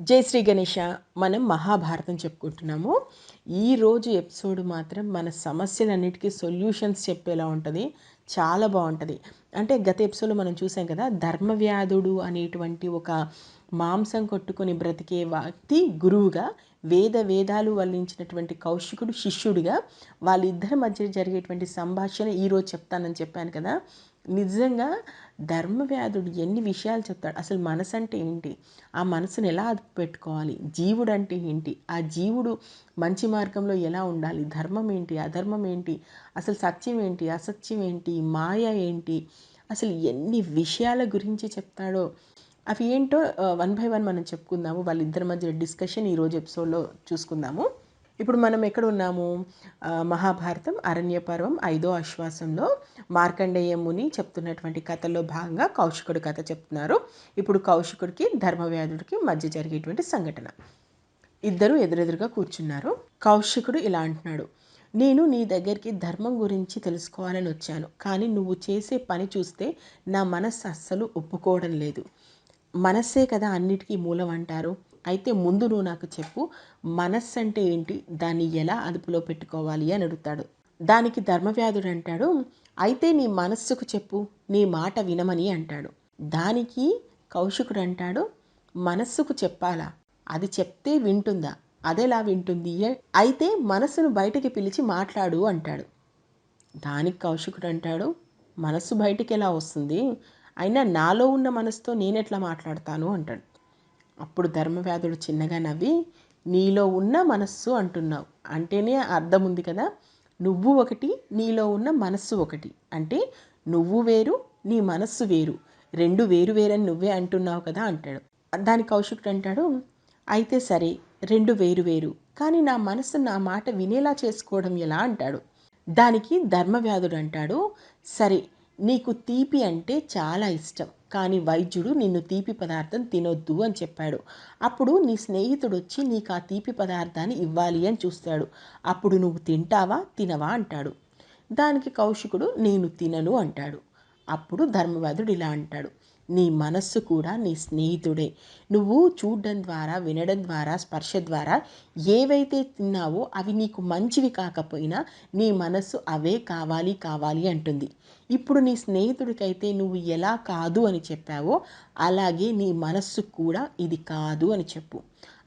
జై శ్రీ గణేష మనం మహాభారతం చెప్పుకుంటున్నాము. ఈరోజు ఎపిసోడ్ మాత్రం మన సమస్యలన్నిటికీ సొల్యూషన్స్ చెప్పేలా ఉంటుంది. చాలా బాగుంటుంది. అంటే గత ఎపిసోడ్లో మనం చూసాం కదా ధర్మవ్యాధుడు అనేటువంటి ఒక మాంసం కొట్టుకొని బ్రతికే వ్యక్తి గురువుగా వేద వేదాలు వల్లించినటువంటి కౌశికుడు శిష్యుడిగా వాళ్ళిద్దరి మధ్య జరిగేటువంటి సంభాషణ ఈరోజు చెప్తానని చెప్పాను కదా. నిజంగా ధర్మవ్యాధుడు ఎన్ని విషయాలు చెప్తాడు? అసలు మనసు అంటే ఏంటి? ఆ మనసును ఎలా అదుపు పెట్టుకోవాలి? జీవుడు అంటే ఏంటి? ఆ జీవుడు మంచి మార్గంలో ఎలా ఉండాలి? ధర్మం ఏంటి? అధర్మం ఏంటి? అసలు సత్యం ఏంటి? అసత్యం ఏంటి? మాయ ఏంటి? అసలు ఎన్ని విషయాల గురించి చెప్తాడో? అవి ఏంటో వన్ బై వన్ మనం చెప్పుకుందాము. వాళ్ళిద్దరి మధ్య డిస్కషన్ ఈరోజు ఎపిసోడ్లో చూసుకుందాము. ఇప్పుడు మనం ఎక్కడ ఉన్నాము? మహాభారతం అరణ్య పర్వం ఐదో ఆశ్వాసంలో మార్కండేయ ముని చెప్తున్నటువంటి కథలో భాగంగా కౌశికుడి కథ చెప్తున్నారు. ఇప్పుడు కౌశికుడికి ధర్మవ్యాధుడికి మధ్య జరిగేటువంటి సంఘటన. ఇద్దరు ఎదురెదురుగా కూర్చున్నారు. కౌశికుడు ఇలా అంటున్నాడు నేను నీ దగ్గరికి ధర్మం గురించి తెలుసుకోవాలని వచ్చాను కానీ నువ్వు చేసే పని చూస్తే నా మనస్సు అస్సలు ఒప్పుకోవడం లేదు. మనస్సే కదా అన్నిటికీ మూలం అంటారు. అయితే ముందు నువ్వు నాకు చెప్పు మనస్సు అంటే ఏంటి? దాన్ని ఎలా అదుపులో పెట్టుకోవాలి అని అడుగుతాడు. దానికి ధర్మవ్యాధుడు అంటాడు అయితే నీ మనస్సుకు చెప్పు నీ మాట వినమని అంటాడు. దానికి కౌశికుడు అంటాడు మనస్సుకు చెప్పాలా? అది చెప్తే వింటుందా? అదెలా వింటుంది? అయితే మనస్సును బయటికి పిలిచి మాట్లాడు అంటాడు. దానికి కౌశికుడు అంటాడు మనస్సు బయటికి ఎలా వస్తుంది? అయినా నాలో ఉన్న మనసుతో నేనెట్లా మాట్లాడతాను? అంటాడు. అప్పుడు ధర్మవ్యాధుడు చిన్నగా నవ్వి నీలో ఉన్న మనస్సు అంటున్నావు. అంటేనే అర్థం ఉంది కదా? నువ్వు ఒకటి నీలో ఉన్న మనస్సు ఒకటి. అంటే నువ్వు వేరు నీ మనస్సు వేరు. రెండు వేరు వేరని నువ్వే అంటున్నావు కదా అంటాడు. దాని కౌశికుడు అంటాడు అయితే సరే రెండు వేరు వేరు. కానీ నా మనసు నా మాట వినేలా చేసుకోవడం ఎలా? అంటాడు. దానికి ధర్మవ్యాధుడు అంటాడు సరే నీకు తీపి అంటే చాలా ఇష్టం. కానీ వైద్యుడు నిన్ను తీపి పదార్థం తినొద్దు అని చెప్పాడు. అప్పుడు నీ స్నేహితుడు వచ్చి నీకు ఆ తీపి పదార్థాన్ని ఇవ్వాలి అని చూస్తాడు. అప్పుడు నువ్వు తింటావా తినవా అంటాడు. దానికి కౌశికుడు నేను తినను అంటాడు. అప్పుడు ధర్మవాదుడు ఇలా అంటాడు. నీ మనస్సు కూడా నీ స్నేహితుడే. నువ్వు చూడడం ద్వారా వినడం ద్వారా స్పర్శ ద్వారా ఏవైతే తిన్నావో అవి నీకు మంచివి కాకపోయినా నీ మనస్సు అవే కావాలి కావాలి అంటుంది. ఇప్పుడు నీ స్నేహితుడికైతే నువ్వు ఎలా కాదు అని చెప్పావో అలాగే నీ మనస్సు కూడా ఇది కాదు అని చెప్పు.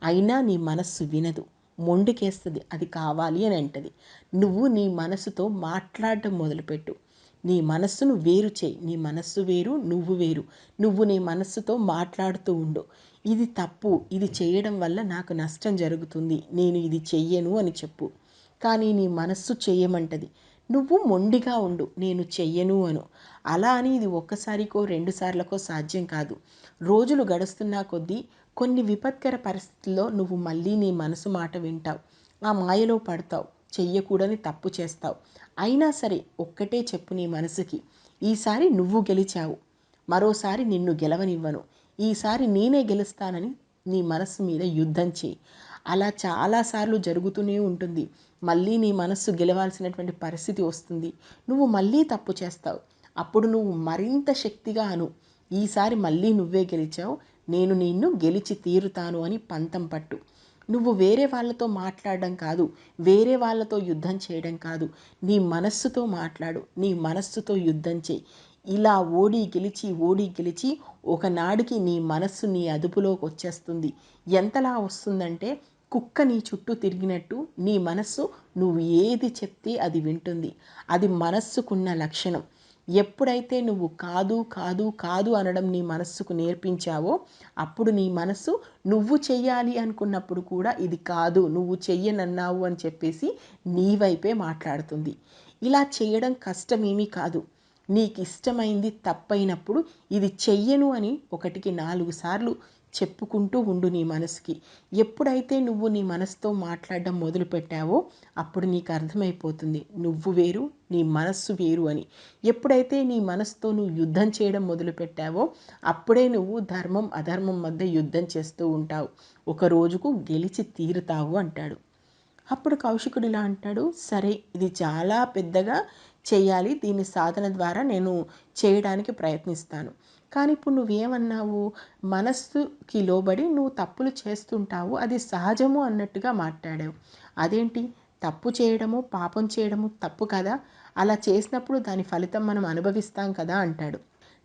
అయినా నీ మనస్సు వినదు. మొండికేస్తుంది. అది కావాలి అని అంటది. నువ్వు నీ మనసుతో మాట్లాడటం మొదలుపెట్టు. నీ మనస్సును వేరు చేయి. నీ మనస్సు వేరు నువ్వు వేరు. నువ్వు నీ మనస్సుతో మాట్లాడుతూ ఉండు. ఇది తప్పు. ఇది చేయడం వల్ల నాకు నష్టం జరుగుతుంది. నేను ఇది చెయ్యను అని చెప్పు. కానీ నీ మనస్సు చేయమంటది. నువ్వు మొండిగా ఉండు. నేను చెయ్యను అను. అలా అని ఇది ఒక్కసారికో రెండు సార్లకో సాధ్యం కాదు. రోజులు గడుస్తున్నా కొద్దీ కొన్ని విపత్కర పరిస్థితుల్లో నువ్వు మళ్ళీ నీ మనసు మాట వింటావు. ఆ మాయలో పడతావు. చెయ్యకూడని తప్పు చేస్తావు. అయినా సరే ఒక్కటే చెప్పు నీ మనసుకి. ఈసారి నువ్వు గెలిచావు. మరోసారి నిన్ను గెలవనివ్వను. ఈసారి నేనే గెలుస్తానని నీ మనస్సు మీద యుద్ధం చేయి. అలా చాలాసార్లు జరుగుతూనే ఉంటుంది. మళ్ళీ నీ మనస్సు గెలవాల్సినటువంటి పరిస్థితి వస్తుంది. నువ్వు మళ్ళీ తప్పు చేస్తావు. అప్పుడు నువ్వు మరింత శక్తిగా అను. ఈసారి మళ్ళీ నువ్వే గెలిచావు. నేను నిన్ను గెలిచి తీరుతాను అని పంతం పట్టు. నువ్వు వేరే వాళ్ళతో మాట్లాడడం కాదు వేరే వాళ్ళతో యుద్ధం చేయడం కాదు. నీ మనస్సుతో మాట్లాడు నీ మనస్సుతో యుద్ధం చేయి. ఇలా ఓడి గెలిచి ఓడి గెలిచి ఒకనాడికి నీ మనస్సు నీ అదుపులోకి వచ్చేస్తుంది. ఎంతలా వస్తుందంటే కుక్క నీ చుట్టూ తిరిగినట్టు నీ మనస్సు నువ్వు ఏది చెప్తే అది వింటుంది. అది మనస్సుకున్న లక్షణం. ఎప్పుడైతే నువ్వు కాదు కాదు కాదు అనడం నీ మనస్సుకు నేర్పించావో అప్పుడు నీ మనస్సు నువ్వు చెయ్యాలి అనుకున్నప్పుడు కూడా ఇది కాదు నువ్వు చెయ్యనన్నావు అని చెప్పేసి నీ వైపే మాట్లాడుతుంది. ఇలా చేయడం కష్టమేమీ కాదు. నీకు ఇష్టమైంది తప్పైనప్పుడు ఇది చెయ్యను అని ఒకటికి నాలుగు సార్లు చెప్పుకుంటూ ఉండు నీ మనసుకి. ఎప్పుడైతే నువ్వు నీ మనసుతో మాట్లాడడం మొదలు పెట్టావో అప్పుడు నీకు అర్థమైపోతుంది. నువ్వు వేరు నీ మనస్సు వేరు అని. ఎప్పుడైతే నీ మనసుతో నువ్వు యుద్ధం చేయడం మొదలు పెట్టావో అప్పుడే నువ్వు ధర్మం అధర్మం మధ్య యుద్ధం చేస్తూ ఉంటావు. ఒక రోజుకు గెలిచి తీరుతావు అంటాడు. అప్పుడు కౌశికుడు ఇలా అంటాడు సరే ఇది చాలా పెద్దగా చేయాలి. దీని సాధన ద్వారా నేను చేయడానికి ప్రయత్నిస్తాను. కానీ ఇప్పుడు నువ్వేమన్నావు? మనస్సుకి లోబడి నువ్వు తప్పులు చేస్తుంటావు. అది సహజము అన్నట్టుగా మాట్లాడావు. అదేంటి? తప్పు చేయడము పాపం చేయడము తప్పు కదా? అలా చేసినప్పుడు దాని ఫలితం మనం అనుభవిస్తాం కదా అంటాడు.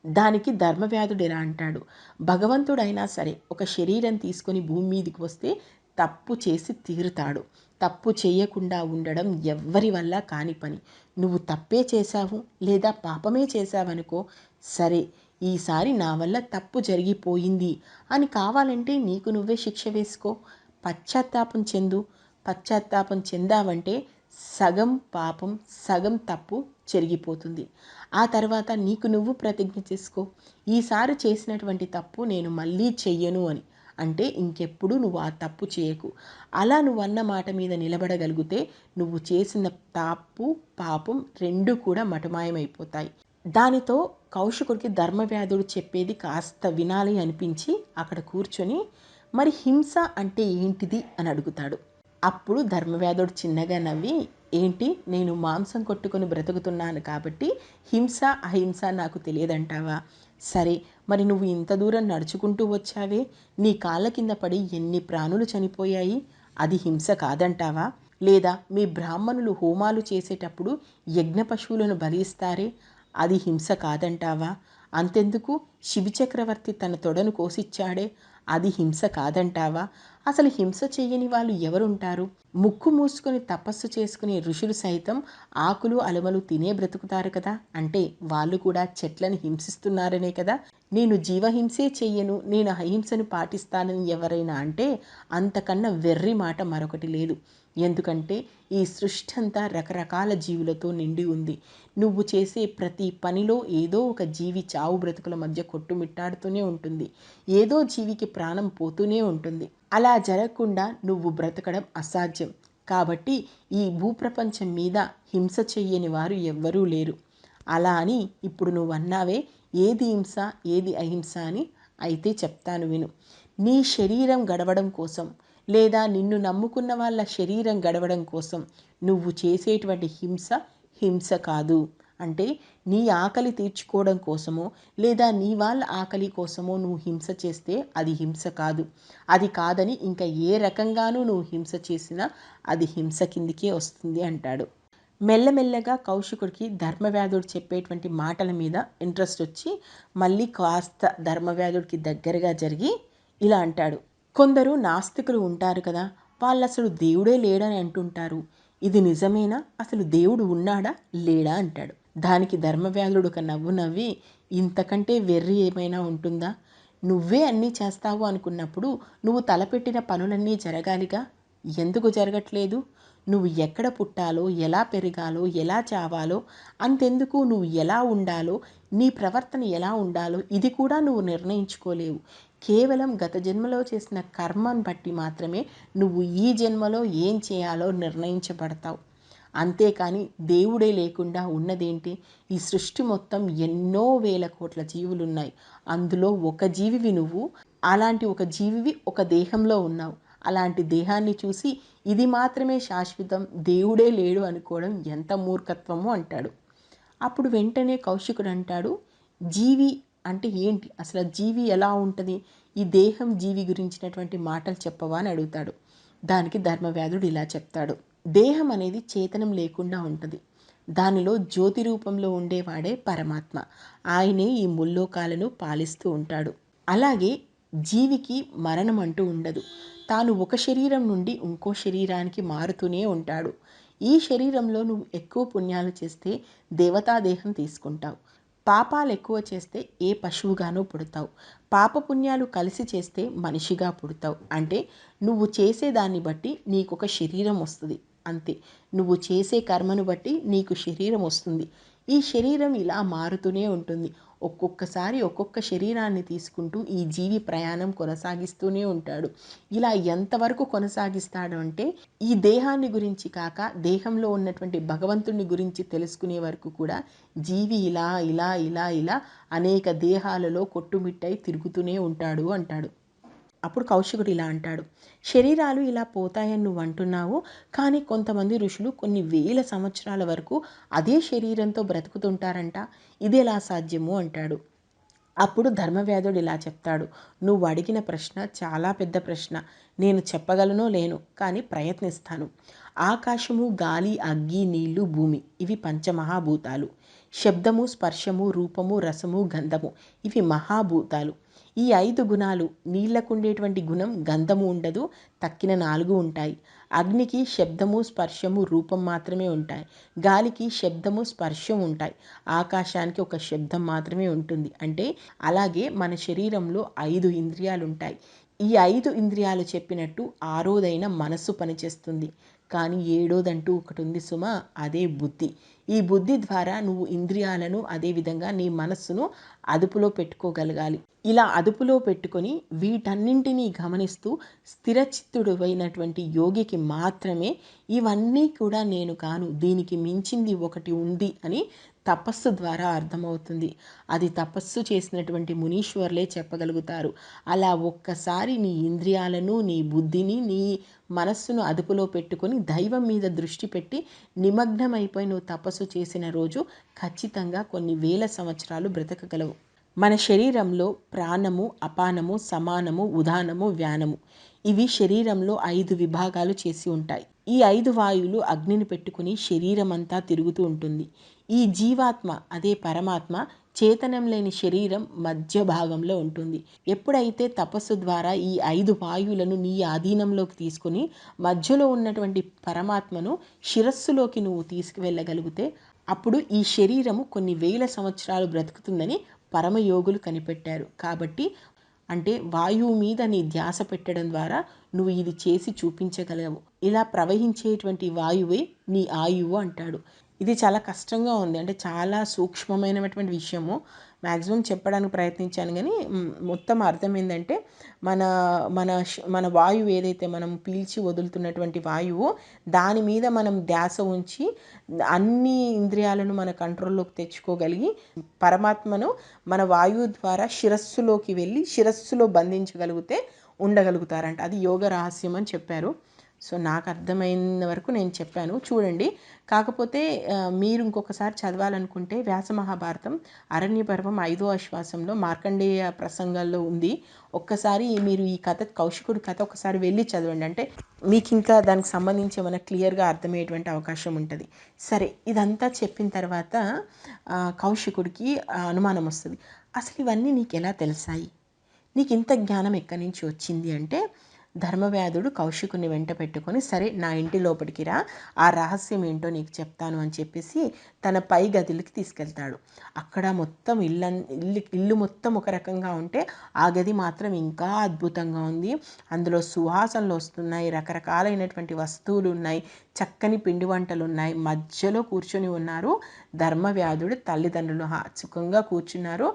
దానికి ధర్మవ్యాధుడు ఎలా అంటాడు. భగవంతుడైనా సరే ఒక శరీరం తీసుకొని భూమి మీదకి వస్తే తప్పు చేసి తీరుతాడు. తప్పు చేయకుండా ఉండడం ఎవ్వరి వల్ల కాని పని. నువ్వు తప్పే చేశావు లేదా పాపమే చేశావనుకో సరే ఈసారి నా వల్ల తప్పు జరిగిపోయింది. అని కావాలంటే నీకు నువ్వే శిక్ష వేసుకో. పశ్చాత్తాపం చెందు. పశ్చాత్తాపం చెందావంటే సగం పాపం సగం తప్పు జరిగిపోతుంది. ఆ తర్వాత నీకు నువ్వు ప్రతిజ్ఞ చేసుకో. ఈసారి చేసినటువంటి తప్పు నేను మళ్ళీ చెయ్యను అని. అంటే ఇంకెప్పుడు నువ్వు ఆ తప్పు చేయకు. అలా నువ్వు అన్న మాట మీద నిలబడగలిగితే నువ్వు చేసిన తప్పు పాపం రెండు కూడా మటమాయమైపోతాయి. దానితో కౌశికుడికి ధర్మవ్యాధుడు చెప్పేది కాస్త వినాలి అనిపించి అక్కడ కూర్చొని మరి హింస అంటే ఏంటిది? అని అడుగుతాడు. అప్పుడు ధర్మవ్యాధుడు చిన్నగా నవ్వి ఏంటి నేను మాంసం కొట్టుకొని బ్రతుకుతున్నాను కాబట్టి హింస అహింస నాకు తెలియదంటావా? సరే మరి నువ్వు ఇంత దూరం నడుచుకుంటూ వచ్చావే? నీ కాళ్ళ కింద పడి ఎన్ని ప్రాణులు చనిపోయాయి? అది హింస కాదంటావా? లేదా మీ బ్రాహ్మణులు హోమాలు చేసేటప్పుడు యజ్ఞ పశువులను బలిస్తారే? అది హింస కాదంటావా? అంతెందుకు? శిబిచక్రవర్తి తన తొడను కోసిచ్చాడే. అది హింస కాదంటావా? అసలు హింస చెయ్యని వాళ్ళు ఎవరుంటారు? ముక్కు మూసుకొని తపస్సు చేసుకునే ఋషులు సైతం ఆకులు అలమలు తినే బ్రతుకుతారు కదా? అంటే వాళ్ళు కూడా చెట్లను హింసిస్తున్నారనే కదా? నేను జీవహింసే చెయ్యను నేను అహింసను పాటిస్తానని ఎవరైనా అంటే అంతకన్నా వెర్రి మాట మరొకటి లేదు. ఎందుకంటే ఈ సృష్టి అంతా రకరకాల జీవులతో నిండి ఉంది. నువ్వు చేసే ప్రతి పనిలో ఏదో ఒక జీవి చావు బ్రతుకుల మధ్య కొట్టుమిట్టాడుతూనే ఉంటుంది. ఏదో జీవికి ప్రాణం పోతూనే ఉంటుంది. అలా జరగకుండా నువ్వు బ్రతకడం అసాధ్యం. కాబట్టి ఈ భూప్రపంచం మీద హింస చెయ్యని వారు ఎవ్వరూ లేరు. అలా అని ఇప్పుడు నువ్వు అన్నావే ఏది హింస ఏది అహింస అని అయితే చెప్తాను విను. నీ శరీరం గడవడం కోసం లేదా నిన్ను నమ్ముకున్న వాళ్ళ శరీరం గడవడం కోసం నువ్వు చేసేటువంటి హింస హింస కాదు. అంటే నీ ఆకలి తీర్చుకోవడం కోసమో లేదా నీ వాళ్ళ ఆకలి కోసమో నువ్వు హింస చేస్తే అది హింస కాదు. అది కాదని ఇంకా ఏ రకంగానూ నువ్వు హింస చేసినా అది హింస కిందికే వస్తుంది అంటాడు. మెల్లమెల్లగా కౌశికుడికి ధర్మవ్యాధుడు చెప్పేటువంటి మాటల మీద ఇంట్రెస్ట్ వచ్చి మళ్ళీ కాస్త ధర్మవ్యాధుడికి దగ్గరగా జరిగి ఇలా అంటాడు. కొందరు నాస్తికులు ఉంటారు కదా వాళ్ళు అసలు దేవుడే లేడని అంటుంటారు. ఇది నిజమేనా? అసలు దేవుడు ఉన్నాడా? లేడా? అంటాడు. దానికి ధర్మవ్యాధుడు ఒక నవ్వు నవ్వి ఇంతకంటే వెర్రి ఏమైనా ఉంటుందా? నువ్వే అన్నీ చేస్తావు అనుకున్నప్పుడు నువ్వు తలపెట్టిన పనులన్నీ జరగాలిగా? ఎందుకు జరగట్లేదు? నువ్వు ఎక్కడ పుట్టాలో ఎలా పెరగాలో ఎలా చావాలో అంతెందుకు నువ్వు ఎలా ఉండాలో నీ ప్రవర్తన ఎలా ఉండాలో ఇది కూడా నువ్వు నిర్ణయించుకోలేవు. కేవలం గత జన్మలో చేసిన కర్మను బట్టి మాత్రమే నువ్వు ఈ జన్మలో ఏం చేయాలో నిర్ణయించబడతావు. అంతేకాని దేవుడే లేకుండా ఉన్నదేంటి? ఈ సృష్టి మొత్తం ఎన్నో వేల కోట్ల జీవులు ఉన్నాయి అందులో ఒక జీవివి నువ్వు అలాంటి ఒక జీవివి ఒక దేహంలో ఉన్నావు. అలాంటి దేహాన్ని చూసి ఇది మాత్రమే శాశ్వతం దేవుడే లేడు అనుకోవడం ఎంత మూర్ఖత్వము అంటాడు. అప్పుడు వెంటనే కౌశికుడు అంటాడు జీవి అంటే ఏంటి? అసలు జీవి ఎలా ఉంటుంది? ఈ దేహం జీవి గురించినటువంటి మాటలు చెప్పవా అని అడుగుతాడు. దానికి ధర్మవ్యాధుడు ఇలా చెప్తాడు దేహం అనేది చేతనం లేకుండా ఉంటుంది. దానిలో జ్యోతి రూపంలో ఉండేవాడే పరమాత్మ. ఆయనే ఈ ముల్లోకాలను పాలిస్తూ ఉంటాడు. అలాగే జీవికి మరణం అంటూ ఉండదు. తాను ఒక శరీరం నుండి ఇంకో శరీరానికి మారుతూనే ఉంటాడు. ఈ శరీరంలో నువ్వు ఎక్కువ పుణ్యాలు చేస్తే దేవతాదేహం తీసుకుంటావు. పాపాలు ఎక్కువ చేస్తే ఏ పశువుగానో పుడతావు. పాపపుణ్యాలు కలిసి చేస్తే మనిషిగా పుడతావు. అంటే నువ్వు చేసేదాన్ని బట్టి నీకు ఒక శరీరం వస్తుంది. అంతే. నువ్వు చేసే కర్మను బట్టి నీకు శరీరం వస్తుంది. ఈ శరీరం ఇలా మారుతూనే ఉంటుంది. ఒక్కొక్కసారి ఒక్కొక్క శరీరాన్ని తీసుకుంటూ ఈ జీవి ప్రయాణం కొనసాగిస్తూనే ఉంటాడు. ఇలా ఎంతవరకు కొనసాగిస్తాడు అంటే ఈ దేహాన్ని గురించి కాక దేహంలో ఉన్నటువంటి భగవంతుని గురించి తెలుసుకునే వరకు కూడా జీవి ఇలా ఇలా ఇలా ఇలా అనేక దేహాలలో కొట్టుమిట్టై తిరుగుతూనే ఉంటాడు అంటాడు. అప్పుడు కౌశికుడు ఇలా అంటాడు శరీరాలు ఇలా పోతాయని నువ్వు అంటున్నావు కానీ కొంతమంది ఋషులు కొన్ని వేల సంవత్సరాల వరకు అదే శరీరంతో బ్రతుకుతుంటారంట. ఇది ఎలా సాధ్యము? అంటాడు. అప్పుడు ధర్మవ్యాధుడు ఇలా చెప్తాడు నువ్వు అడిగిన ప్రశ్న చాలా పెద్ద ప్రశ్న. నేను చెప్పగలనో లేను కానీ ప్రయత్నిస్తాను. ఆకాశము గాలి అగ్గి నీళ్ళు భూమి ఇవి పంచమహాభూతాలు. శబ్దము స్పర్శము రూపము రసము గంధము ఇవి మహాభూతాలు. ఈ ఐదు గుణాలు నీళ్ళకుండేటువంటి గుణం గంధము ఉండదు తక్కిన నాలుగు ఉంటాయి. అగ్నికి శబ్దము స్పర్శము రూపం మాత్రమే ఉంటాయి. గాలికి శబ్దము స్పర్శం ఉంటాయి. ఆకాశానికి ఒక శబ్దం మాత్రమే ఉంటుంది. అంటే అలాగే మన శరీరంలో ఐదు ఇంద్రియాలు ఉంటాయి ఈ ఐదు ఇంద్రియాలు చెప్పినట్టు ఆరోదైన మనస్సు పనిచేస్తుంది. కానీ ఏడోదంటూ ఒకటి ఉంది సుమ అదే బుద్ధి. ఈ బుద్ధి ద్వారా నువ్వు ఇంద్రియాలను అదేవిధంగా నీ మనస్సును అదుపులో పెట్టుకోగలగాలి. ఇలా అదుపులో పెట్టుకొని వీటన్నింటినీ గమనిస్తూ స్థిరచిత్తుడైనటువంటి యోగికి మాత్రమే ఇవన్నీ కూడా నేను కాను దీనికి మించింది ఒకటి ఉంది అని తపస్సు ద్వారా అర్థమవుతుంది. అది తపస్సు చేసినటువంటి మునీశ్వర్లే చెప్పగలుగుతారు. అలా ఒక్కసారి నీ ఇంద్రియాలను నీ బుద్ధిని నీ మనస్సును అదుపులో పెట్టుకొని దైవం మీద దృష్టి పెట్టి నిమగ్నమైపోయి నువ్వు తపస్సు చేసిన రోజు ఖచ్చితంగా కొన్ని వేల సంవత్సరాలు బ్రతకగలవు. మన శరీరంలో ప్రాణము అపానము సమానము ఉదానము వ్యానము ఇవి శరీరంలో ఐదు విభాగాలు చేసి ఉంటాయి. ఈ ఐదు వాయువులు అగ్నిని పెట్టుకుని శరీరం అంతా తిరుగుతూ ఉంటుంది. ఈ జీవాత్మ అదే పరమాత్మ చేతనం లేని శరీరం మధ్య భాగంలో ఉంటుంది. ఎప్పుడైతే తపస్సు ద్వారా ఈ ఐదు వాయువులను నీ ఆధీనంలోకి తీసుకుని మధ్యలో ఉన్నటువంటి పరమాత్మను శిరస్సులోకి నువ్వు తీసుకువెళ్ళగలిగితే అప్పుడు ఈ శరీరము కొన్ని వేల సంవత్సరాలు బ్రతుకుతుందని పరమయోగులు కనిపెట్టారు. కాబట్టి అంటే వాయువు మీద నీ ధ్యాస పెట్టడం ద్వారా నువ్వు ఇది చేసి చూపించగలవు. ఇలా ప్రవహించేటువంటి వాయువే నీ ఆయువు అంటాడు. ఇది చాలా కష్టంగా ఉంది. అంటే చాలా సూక్ష్మమైనటువంటి విషయము. మ్యాక్సిమం చెప్పడానికి ప్రయత్నించాను కానీ మొత్తం అర్థం ఏంటంటే మన మన మన వాయువు ఏదైతే మనం పీల్చి వదులుతున్నటువంటి వాయువు దాని మీద మనం ధ్యాస ఉంచి అన్ని ఇంద్రియాలను మన కంట్రోల్లోకి తెచ్చుకోగలిగి పరమాత్మను మన వాయువు ద్వారా శిరస్సులోకి వెళ్ళి శిరస్సులో బంధించగలిగితే ఉండగలుగుతారంట. అది యోగ రహస్యం అని చెప్పారు. సో నాకు అర్థమైన వరకు నేను చెప్పాను. చూడండి. కాకపోతే మీరు ఇంకొకసారి చదవాలనుకుంటే వ్యాస మహాభారతం అరణ్య పర్వం ఐదో ఆశ్వాసంలో మార్కండేయ ప్రసంగాల్లో ఉంది. ఒక్కసారి మీరు ఈ కథ కౌశికుడి కథ ఒకసారి వెళ్ళి చదవండి. అంటే మీకు ఇంకా దానికి సంబంధించి ఏమైనా క్లియర్గా అర్థమయ్యేటువంటి అవకాశం ఉంటుంది. సరే ఇదంతా చెప్పిన తర్వాత కౌశికుడికి అనుమానం వస్తుంది. అసలు ఇవన్నీ నీకు ఎలా తెలిసాయి? నీకు ఇంత జ్ఞానం ఎక్కడి నుంచి వచ్చింది? అంటే ధర్మవ్యాధుడు కౌశికుని వెంట పెట్టుకొని సరే నా ఇంటి లోపలికి రా ఆ రహస్యం ఏంటో నీకు చెప్తాను అని చెప్పేసి తన పై గదిలోకి తీసుకెళ్తాడు. అక్కడ మొత్తం ఇల్లు ఇల్లు ఇల్లు మొత్తం ఒక రకంగా ఉంటే ఆ గది మాత్రం ఇంకా అద్భుతంగా ఉంది. అందులో సువాసనలు వస్తున్నాయి రకరకాలైనటువంటి వస్తువులు ఉన్నాయి. చక్కని పిండి వంటలు ఉన్నాయి మధ్యలో కూర్చొని ఉన్నారు. ధర్మవ్యాధుడు తల్లిదండ్రులు. సుఖంగా కూర్చున్నారు.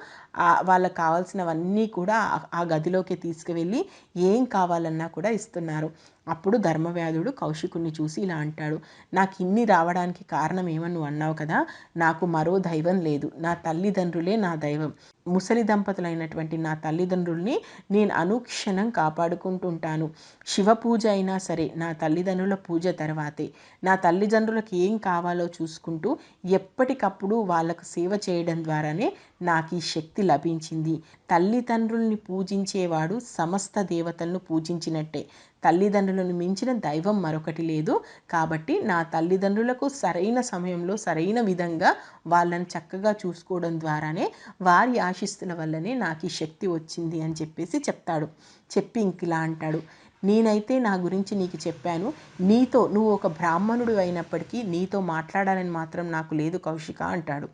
వాళ్ళకు కావాల్సినవన్నీ కూడా ఆ గదిలోకి తీసుకువెళ్ళి ఏం కావాలన్నా కూడా ఇస్తున్నారు. అప్పుడు ధర్మవ్యాధుడు కౌశికుణ్ణి చూసి ఇలా అంటాడు నాకు ఇన్ని రావడానికి కారణం ఏమని నువ్వు అన్నావు కదా నాకు మరో దైవం లేదు నా తల్లిదండ్రులే నా దైవం. ముసలి దంపతులైనటువంటి నా తల్లిదండ్రుల్ని నేను అనుక్షణం కాపాడుకుంటుంటాను. శివ పూజ అయినా సరే నా తల్లిదండ్రుల పూజ తర్వాతే. నా తల్లిదండ్రులకు ఏం కావాలో చూసుకుంటూ ఎప్పటికప్పుడు వాళ్ళకు సేవ చేయడం ద్వారానే నాకు ఈ శక్తి లభించింది. తల్లిదండ్రుల్ని పూజించేవాడు సమస్త దేవతలను పూజించినట్టే. తల్లిదండ్రులను మించిన దైవం మరొకటి లేదు. కాబట్టి నా తల్లిదండ్రులకు సరైన సమయంలో సరైన విధంగా వాళ్ళని చక్కగా చూసుకోవడం ద్వారానే వారి ఆశిస్తుల వల్లనే నాకు ఈ శక్తి వచ్చింది అని చెప్పేసి చెప్తాడు. చెప్పి ఇంక ఇలా అంటాడు. నేనైతే నా గురించి నీకు చెప్పాను. నీతో నువ్వు ఒక బ్రాహ్మణుడు అయినప్పటికీ నీతో మాట్లాడాలని మాత్రం నాకు లేదు కౌశిక అంటాడు.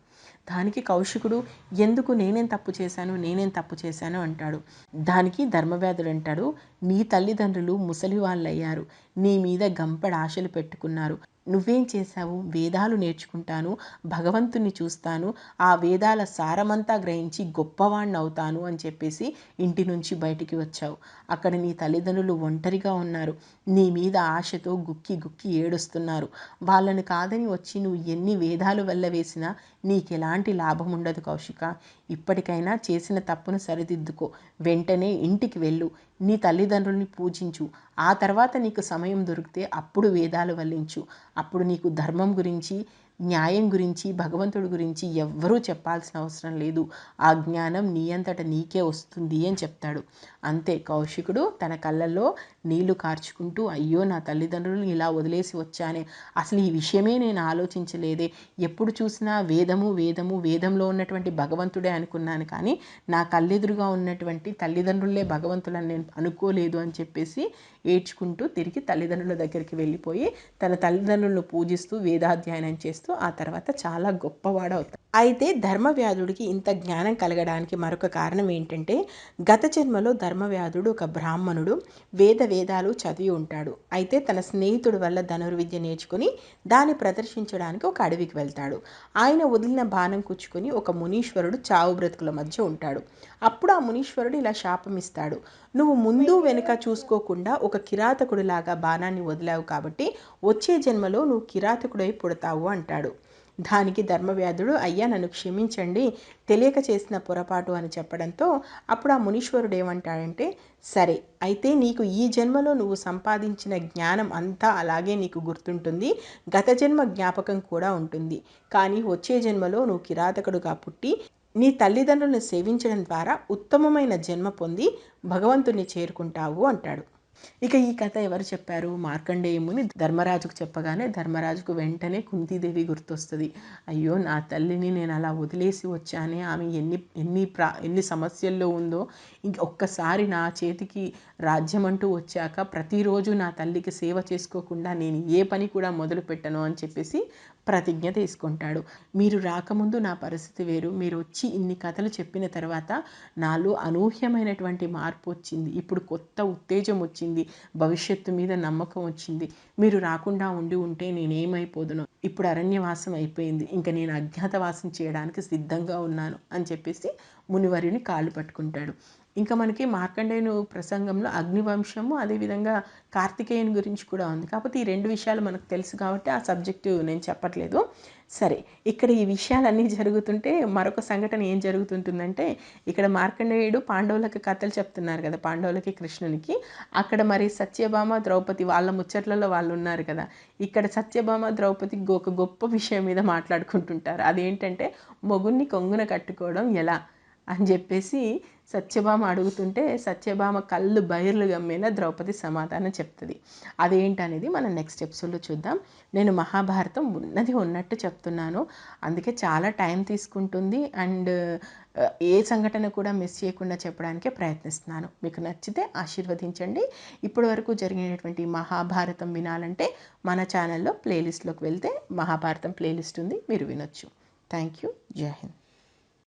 దానికి కౌశికుడు ఎందుకు నేనేం తప్పు చేశాను? నేనేం తప్పు చేశాను? అంటాడు. దానికి ధర్మవ్యాధుడు అంటాడు నీ తల్లిదండ్రులు ముసలి వాళ్ళయ్యారు నీ మీద గంపడ ఆశలు పెట్టుకున్నారు. నువ్వేం చేశావు? వేదాలు నేర్చుకుంటాను భగవంతుని చూస్తాను ఆ వేదాల సారమంతా గ్రహించి గొప్పవాణ్ణి అవుతాను అని చెప్పేసి ఇంటి నుంచి బయటికి వచ్చావు. అక్కడ నీ తల్లిదండ్రులు ఒంటరిగా ఉన్నారు. నీ మీద ఆశతో గుక్కి గుక్కి ఏడుస్తున్నారు. వాళ్ళని కాదని వచ్చి నువ్వు ఎన్ని వేదాలు వెళ్ళవేసినా నీకెలాంటి నీకు ఎలాంటి లాభం ఉండదు కౌశిక. ఇప్పటికైనా చేసిన తప్పును సరిదిద్దుకో. వెంటనే ఇంటికి వెళ్ళు. నీ తల్లిదండ్రుల్ని పూజించు. ఆ తర్వాత నీకు సమయం దొరికితే అప్పుడు వేదాలు వల్లించు. అప్పుడు నీకు ధర్మం గురించి న్యాయం గురించి భగవంతుడి గురించి ఎవ్వరూ చెప్పాల్సిన అవసరం లేదు. ఆ జ్ఞానం నీ అంతట నీకే వస్తుంది అని చెప్తాడు. అంతే కౌశికుడు తన కళ్ళల్లో నీళ్ళు కార్చుకుంటూ అయ్యో నా తల్లిదండ్రులు ఇలా వదిలేసి వచ్చానే. అసలు ఈ విషయమే నేను ఆలోచించలేదే. ఎప్పుడు చూసినా వేదము వేదము వేదంలో ఉన్నటువంటి భగవంతుడే అనుకున్నాను కానీ నా కళ్ళెదురుగా ఉన్నటువంటి తల్లిదండ్రులే భగవంతులని నేను అనుకోలేదు అని చెప్పేసి ఏడ్చుకుంటూ తిరిగి తల్లిదండ్రుల దగ్గరికి వెళ్ళిపోయి తన తల్లిదండ్రులను పూజిస్తూ వేదాధ్యయనం చేస్తూ ఆ తర్వాత చాలా గొప్పవాడు అవుతాడు అయితే ధర్మవ్యాధుడికి ఇంత జ్ఞానం కలగడానికి మరొక కారణం ఏంటంటే గత జన్మలో ధర్మవ్యాధుడు ఒక బ్రాహ్మణుడు వేద వేదాలు చదివి ఉంటాడు. అయితే తన స్నేహితుడి వల్ల ధనుర్విద్య నేర్చుకుని దాన్ని ప్రదర్శించడానికి ఒక అడవికి వెళ్తాడు. ఆయన వదిలిన బాణం కుచ్చుకొని ఒక మునీశ్వరుడు చావు బ్రతుకుల మధ్య ఉంటాడు. అప్పుడు ఆ మునీశ్వరుడు ఇలా శాపం ఇస్తాడు. నువ్వు ముందు వెనుక చూసుకోకుండా ఒక కిరాతకుడిలాగా బాణాన్ని వదిలావు కాబట్టి వచ్చే జన్మలో నువ్వు కిరాతకుడై పుడతావు అంటాడు. దానికి ధర్మవ్యాధుడు అయ్యా నన్ను క్షమించండి తెలియక చేసిన పొరపాటు అని చెప్పడంతో అప్పుడు ఆ మునీశ్వరుడు ఏమంటాడంటే సరే అయితే నీకు ఈ జన్మలో నువ్వు సంపాదించిన జ్ఞానం అంతా అలాగే నీకు గుర్తుంటుంది. గత జన్మ జ్ఞాపకం కూడా ఉంటుంది. కానీ వచ్చే జన్మలో నువ్వు కిరాతకుడుగా పుట్టి నీ తల్లిదండ్రులను సేవించడం ద్వారా ఉత్తమమైన జన్మ పొంది భగవంతుని చేరుకుంటావు అంటాడు. ఇక ఈ కథ ఎవరు చెప్పారు? మార్కండేయముని ధర్మరాజుకు చెప్పగానే ధర్మరాజుకు వెంటనే కుంతీదేవి గుర్తొస్తుంది. అయ్యో నా తల్లిని నేను అలా వదిలేసి వచ్చానే ఆమె ఎన్ని ఎన్ని ప్రా ఎన్ని సమస్యల్లో ఉందో. ఇంక ఒక్కసారి నా చేతికి రాజ్యం అంటూ వచ్చాక ప్రతిరోజు నా తల్లికి సేవ చేసుకోకుండా నేను ఏ పని కూడా మొదలు పెట్టను అని చెప్పేసి ప్రతిజ్ఞ తీసుకుంటాడు. మీరు రాకముందు నా పరిస్థితి వేరు. మీరు వచ్చి ఇన్ని కథలు చెప్పిన తర్వాత నాలో అనూహ్యమైనటువంటి మార్పు వచ్చింది. ఇప్పుడు కొత్త ఉత్తేజం వచ్చింది. భవిష్యత్తు మీద నమ్మకం వచ్చింది. మీరు రాకుండా ఉండి ఉంటే నేనేమైపోదును. ఇప్పుడు అరణ్యవాసం అయిపోయింది. ఇంకా నేను అజ్ఞాతవాసం చేయడానికి సిద్ధంగా ఉన్నాను అని చెప్పేసి మునివరిని కాళ్ళు పట్టుకుంటాడు. ఇంకా మనకి మార్కండేయుని ప్రసంగంలో అగ్నివంశము అదేవిధంగా కార్తికేయుని గురించి కూడా ఉంది. కాకపోతే ఈ రెండు విషయాలు మనకు తెలుసు కాబట్టి ఆ సబ్జెక్టు నేను చెప్పట్లేదు. సరే ఇక్కడ ఈ విషయాలన్నీ జరుగుతుంటే మరొక సంఘటన ఏం జరుగుతుంటుందంటే ఇక్కడ మార్కండేయుడు పాండవులకి కథలు చెప్తున్నారు కదా పాండవులకి కృష్ణునికి. అక్కడ మరి సత్యభామ ద్రౌపది వాళ్ళ ముచ్చట్లలో వాళ్ళు ఉన్నారు కదా ఇక్కడ సత్యభామ ద్రౌపది ఒక గొప్ప విషయం మీద మాట్లాడుకుంటుంటారు. అదేంటంటే మొగుణ్ణి కొంగున కట్టుకోవడం ఎలా? అని చెప్పేసి సత్యభామ అడుగుతుంటే సత్యభామ కళ్ళు బైర్లు గమ్మిన ద్రౌపది సమాధానం చెప్తుంది. అదేంటనేది మనం నెక్స్ట్ ఎపిసోడ్లో చూద్దాం. నేను మహాభారతం ఉన్నది ఉన్నట్టు చెప్తున్నాను. అందుకే చాలా టైం తీసుకుంటుంది అండ్ ఏ సంఘటన కూడా మిస్ చేయకుండా చెప్పడానికే ప్రయత్నిస్తున్నాను. మీకు నచ్చితే ఆశీర్వదించండి. ఇప్పటి వరకు జరిగినటువంటి మహాభారతం వినాలంటే మన ఛానల్లో ప్లేలిస్ట్లోకి వెళ్తే మహాభారతం ప్లేలిస్ట్ ఉంది. మీరు వినొచ్చు. థ్యాంక్ యూ జై హింద్.